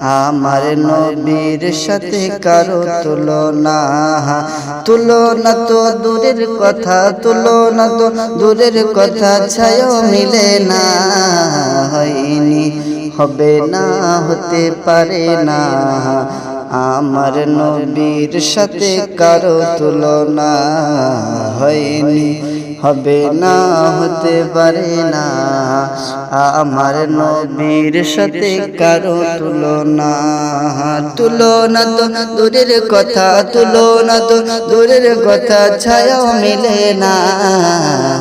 আমার নবীর সাথে কারও তুলনা। তুলনা তো দূরের কথা, তুলনা তো দূরের কথা ছায় মিলে না। হয়নি, হবে না, হতে পারে না। আমার নবীর সাথে কারও তুলনা। হয়নি, হবে না, হতে পারে না। আমার নবীর সাথে কারও তুলনা। তুলনা তো দূরের কথা, তুলনা তো দূরের কথা ছায়া মিলে না।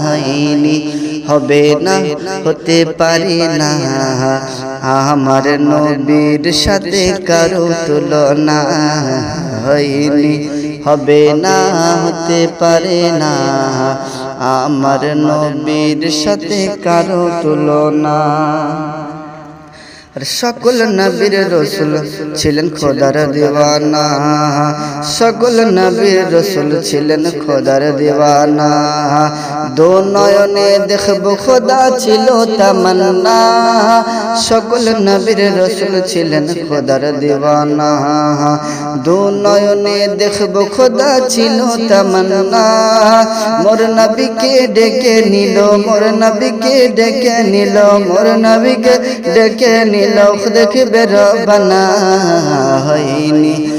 হয়নি, হবে না, হতে পারে না। আমার নবীর সাথে কারও তুলনা। হয়নি, হবে না, হতে পারে না। আমার নবীর সাথে কারও তুলনা। সকল নবীর রসুল ছিলেন খোদার দিওয়ানা। সকল নবীর রসুল ছিলেন খোদার দিওয়ানা। দো নয়নে দেখব খোদা ছিল তামান্না। সকল নবীর রসুল ছিলেন খোদার দিওয়ানা। দো নয়নে দেখব খোদা ছিল তামান্না। মোর নবীকে ডেকে নিল, মোর নবীকে ডেকে নিল, মোর নবীকে ডেকে নিল। দেখবে রবানা হয়নি।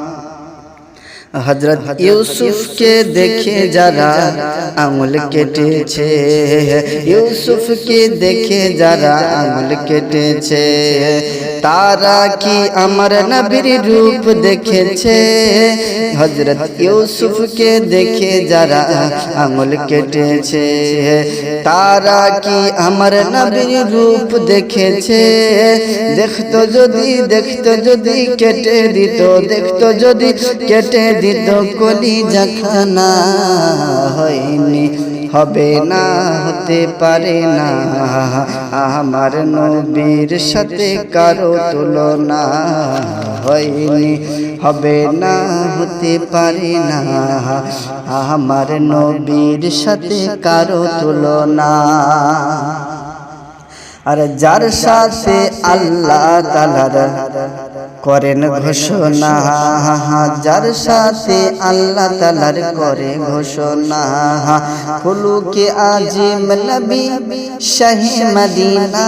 হজরত ইউসুফকে দেখে যারা আঙুল কেটেছে, ইউসুফকে দেখে যারা আঙুল কেটেছে, তারা কি আমার নবীর রূপ দেখেছে? হজরত ইউসুফকে দেখে যারা আঙুল কেটেছে, তারা কি আমার নবীর রূপ দেখেছে? দেখতো যদি দেখতো যদি কেটে দিত, দেখতো যদি কেটে দিত কলি জাখানা হয়নি, হবে না, হতে পারে না। আমার নবীর সাথে কারও তুলনা হয়নি, হবে না, হতে পারে না। আমার নবীর সাথে কারও তুলনা। আর যার সাথে আল্লাহ তালার করেন ঘোষণা। যার সাথে আল্লাহ তালার করে ঘোষণা। কুলুকে আজিম নবী শাহি মদিনা।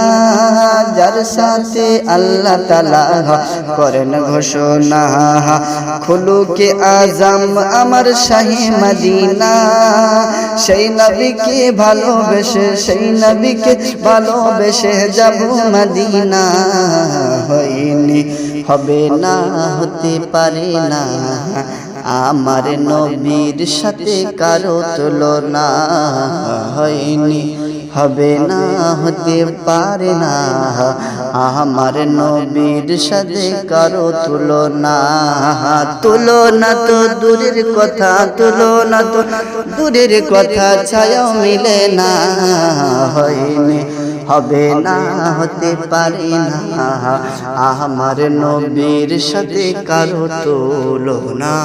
যার সাথে আল্লাহ তালা করেন ঘোষণা। খুলুকে আজম আমার শাহি মদিনা। সেই নবীকে ভালোবেসে, সেই নবীকে ভালোবেসে যাব মদিনা। হয়নি। হবে না, হতে পারে না। আমার নবীর সাথে কারও তুলনা হয়নি, হবে না, হতে পারে না। আমার নবীর সাথে কারও তুলনা তুলনা তো দূরের কথা, তুলনা তো দূরের কথা ছায়া মিলে না, হয়নি। হবে না হতে পারে না। আমার নবীর সাথে কারও তুলনা।